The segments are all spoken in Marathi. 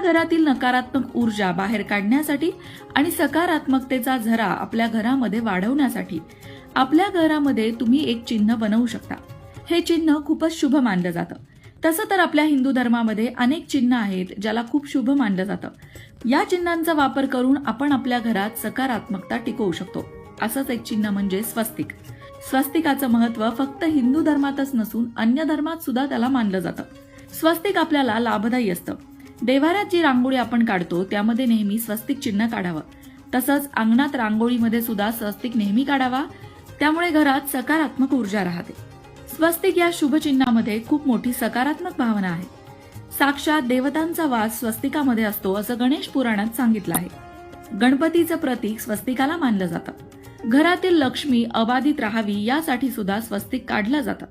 घरातील नकारात्मक ऊर्जा बाहेर काढण्यासाठी आणि सकारात्मकतेचा झरा आपल्या घरामध्ये वाढवण्यासाठी आपल्या घरामध्ये तुम्ही एक चिन्ह बनवू शकता. हे चिन्ह खूपच शुभ मानलं जातं. तसं तर आपल्या हिंदू धर्मामध्ये अनेक चिन्ह आहेत ज्याला खूप शुभ मानलं जातं. या चिन्हांचा वापर करून आपण आपल्या घरात सकारात्मकता टिकवू शकतो. असंच एक चिन्ह म्हणजे स्वस्तिक. स्वस्तिकाचं महत्त्व फक्त हिंदू धर्मातच नसून अन्य धर्मात सुद्धा त्याला मानलं जातं. स्वस्तिक आपल्याला लाभदायी असतं. देवाऱ्यात जी रांगोळी आपण काढतो त्यामध्ये नेहमी स्वस्तिक चिन्ह काढावं. तसंच अंगणात रांगोळीमध्ये सुद्धा स्वस्तिक नेहमी काढावा. त्यामुळे घरात सकारात्मक ऊर्जा राहते. स्वस्तिक या शुभचिन्हामध्ये खूप मोठी सकारात्मक भावना आहे. साक्षात देवतांचा वास स्वस्तिकामध्ये असतो असं गणेश पुराणात सांगितलं आहे. गणपतीचं प्रतीक स्वस्तिकाला मानलं जातं. घरातील लक्ष्मी अबाधित राहावी यासाठी सुद्धा स्वस्तिक काढलं जातं.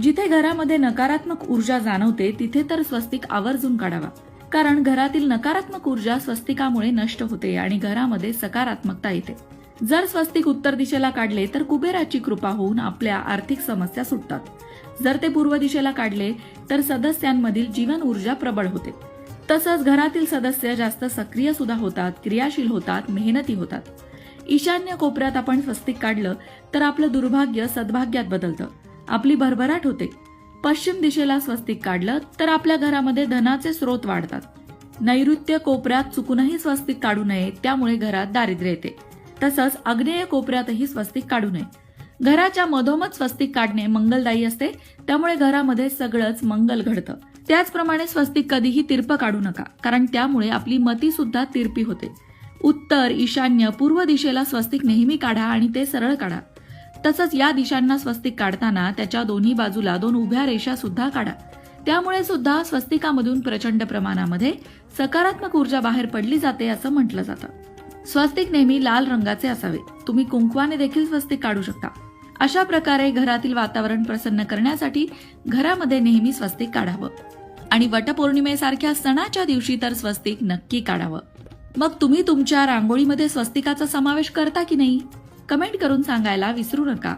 जिथे घरामध्ये नकारात्मक ऊर्जा जाणवते तिथे तर स्वस्तिक आवर्जून काढावा. कारण घरातील नकारात्मक ऊर्जा स्वस्तिकामुळे नष्ट होते आणि घरामध्ये सकारात्मकता येते. जर स्वस्तिक उत्तर दिशेला काढले तर कुबेराची कृपा होऊन आपल्या आर्थिक समस्या सुटतात. जर ते पूर्व दिशेला काढले तर सदस्यांमधील जीवन ऊर्जा प्रबळ होते. तसंच घरातील सदस्य जास्त सक्रिय सुद्धा होतात क्रियाशील होतात मेहनती होतात. ईशान्य कोपऱ्यात आपण स्वस्तिक काढलं तर आपलं दुर्भाग्य सद्भाग्यात बदलतं. आपली भरभराट होते. पश्चिम दिशेला स्वस्तिक काढलं तर आपल्या घरामध्ये धनाचे स्रोत वाढतात. नैऋत्य कोपऱ्यात चुकूनही स्वस्तिक काढू नये त्यामुळे घरात दारिद्र्य येते. तसंच आग्नेय कोपऱ्यातही स्वस्तिक काढू नये. घराच्या मधोमध स्वस्तिक काढणे मंगलदायी असते त्यामुळे घरामध्ये सगळंच मंगल घडतं. त्याचप्रमाणे स्वस्तिक कधीही तिरप काढू नका कारण त्यामुळे आपली मती सुद्धा तिरपी होते. उत्तर ईशान्य पूर्व दिशेला स्वस्तिक नेहमी काढा आणि ते सरळ काढा. तसंच या दिशांना स्वस्तिक काढताना त्याच्या दोन्ही बाजूला दोन उभ्या रेषा सुद्धा काढा. त्यामुळे सुद्धा स्वस्तिकामधून प्रचंड प्रमाणामध्ये सकारात्मक ऊर्जा बाहेर पडली जाते असं म्हटलं जातं. स्वस्तिक नेहमी लाल रंगाचे असावे. तुम्ही कुंकवाने देखील स्वस्तिक काढू शकता. अशा प्रकारे घरातील वातावरण प्रसन्न करण्यासाठी घरामध्ये नेहमी स्वस्तिक काढावं. आणि वटपौर्णिमेसारख्या सणाच्या दिवशी तर स्वस्तिक नक्की काढावं. मग तुम्ही तुमच्या रांगोळीमध्ये स्वस्तिकाचा समावेश करता की नाही? कमेंट करून सांगायला विसरू नका.